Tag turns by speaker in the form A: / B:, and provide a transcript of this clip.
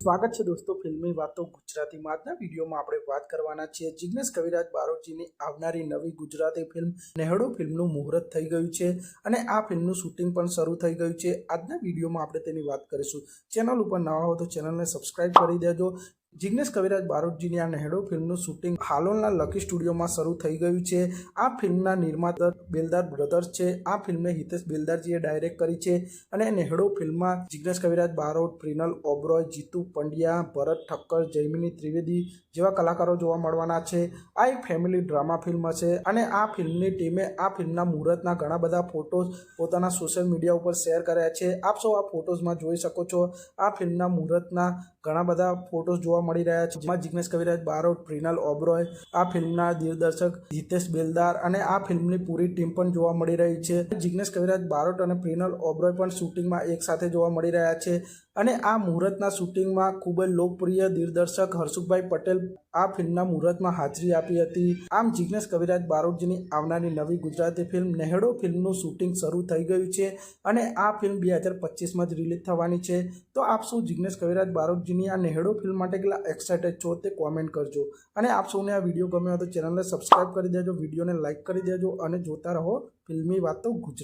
A: સ્વાગત છે દોસ્તો ફિલ્મી વાતો ગુજરાતીમાં આજના વિડીયોમાં આપણે વાત કરવાના છીએ જિગ્નેશ કવિરાજ બારોટજીની આવનારી નવી ગુજરાતી ફિલ્મ નેહડો ફિલ્મનું મુહૂર્ત થઈ ગયું છે અને આ ફિલ્મનું શૂટિંગ પણ શરૂ થઈ ગયું છે. આજના વિડીયોમાં આપણે તેની વાત કરીશું. ચેનલ ઉપર નવા હો તો ચેનલને સબસ્ક્રાઇબ કરી દેજો. જિગ્નેશ કવિરાજ બારોટજીની આ નહેડો ફિલ્મનું શૂટિંગ હાલોલના લકી સ્ટુડિયોમાં શરૂ થઈ ગયું છે. આ ફિલ્મના નિર્માતા બેલદાર બ્રધર્સ છે. આ ફિલ્મને હિતેશ બેલદારજીએ ડાયરેક્ટ કરી છે અને નેહડો ફિલ્મમાં જિગ્નેશ કવિરાજ બારોટ, પ્રિનલ ઓબ્રોય, જીતુ પંડ્યા, ભરત ઠક્કર જયમિની ત્રિવેદી જેવા કલાકારો જોવા મળવાના છે. આ એક ફેમિલી ડ્રામા ફિલ્મ છે અને આ ફિલ્મની ટીમે આ ફિલ્મના મુહૂર્તના ઘણા બધા ફોટોઝ પોતાના સોશિયલ મીડિયા ઉપર શેર કર્યા છે. આપ સૌ આ ફોટોઝમાં જોઈ શકો છો. આ ફિલ્મના મુહૂર્તના ઘણા બધા ફોટોઝ જોવા મળી રહ્યા છે, જેમાં જિગ્નેશ કવિરાજ બારોટ, પ્રિનલ ઓબ્રોય, આ ફિલ્મના દિગ્દર્શક હિતેશ બેલદાર અને આ ફિલ્મની પૂરી ટીમ પણ જોવા મળી રહી છે. જિગ્નેશ કવિરાજ બારોટ અને પ્રિનલ ઓબ્રોય પણ શૂટિંગમાં એક સાથે જોવા મળી રહ્યા છે. અને આ મુહૂર્તના શૂટિંગમાં ખૂબ જ લોકપ્રિય દિગ્દર્શક હર્ષુભાઈ પટેલ આ ફિલ્મના મુહૂર્તમાં હાજરી આપી હતી. આમ જિગ્નેશ કવિરાજ બારોટજીની આવનારી નવી ગુજરાતી ફિલ્મ નેહડો ફિલ્મનું શૂટિંગ શરૂ થઈ ગયું છે અને આ ફિલ્મ બે હજાર પચીસમાં જ રિલીઝ થવાની છે. તો આપ શું જિગ્નેશ કવિરાજ બારોટજીની આ નેહડો ફિલ્મ માટે કેટલા એક્સાઇટેડ છો તે કોમેન્ટ કરજો. અને આપ સૌને આ વીડિયો ગમ્યો હોય તો ચેનલને સબસ્ક્રાઈબ કરી દેજો, વિડીયોને લાઇક કરી દેજો અને જોતા રહો ફિલ્મી વાતો ગુજરાત.